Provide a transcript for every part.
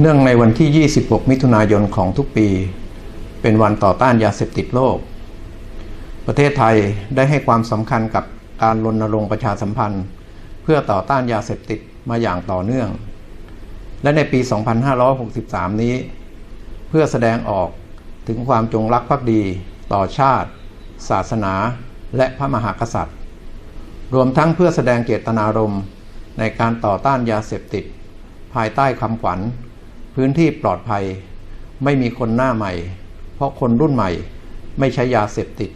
เนื่องในวันที่ 26 มิถุนายนของทุกปี เป็นวันต่อต้านยาเสพติดโลก ประเทศไทยได้ให้ความสำคัญกับการรณรงค์ประชาสัมพันธ์ เพื่อต่อต้านยาเสพติดมาอย่างต่อเนื่อง และในปี 2563 นี้ เพื่อแสดงออกถึงความจงรักภักดี ต่อชาติ ศาสนา และพระมหากษัตริย์ รวมทั้งเพื่อแสดงเจตนารมณ์ในการต่อต้านยาเสพติด ภายใต้คำขวัญ พื้นที่ปลอดภัย ไม่มีคนหน้าใหม่ เพราะคนรุ่นใหม่ไม่ใช้ยาเสพติด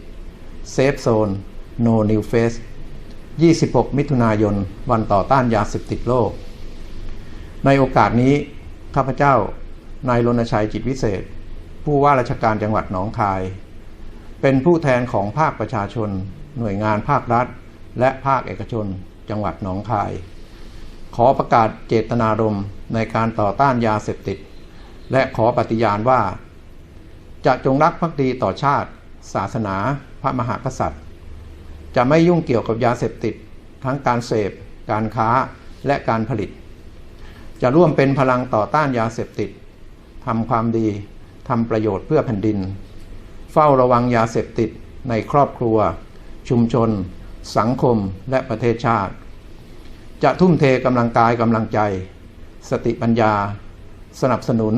Safe Zone No New Face 26 มิถุนายน วันต่อต้านยาเสพติดโลก ในโอกาสนี้ ข้าพเจ้า นายรณชัยจิตวิเศษ ผู้ว่าราชการจังหวัดหนองคาย เป็นผู้แทนของภาคประชาชน หน่วยงานภาครัฐ และภาคเอกชน จังหวัดหนองคาย ขอประกาศเจตนารมณ์ในการต่อต้านยาเสพติด และขอปฏิญาณว่า จะจงรักภักดีต่อชาติ ศาสนา พระมหากษัตริย์ จะไม่ยุ่งเกี่ยวกับยาเสพติด ทั้งการเสพ การค้าและการผลิต จะร่วมเป็นพลังต่อต้านยาเสพติดทำความดีทำประโยชน์เพื่อแผ่นดิน เฝ้าระวังยาเสพติดในครอบครัว ชุมชน สังคมและประเทศชาติ จะทุ่มเทกำลังกายกำลังใจ สติปัญญา สนับสนุน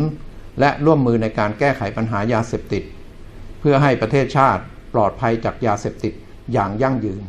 และร่วมมือในการแก้ไขปัญหายาเสพติด เพื่อให้ประเทศชาติปลอดภัยจากยาเสพติดอย่างยั่งยืน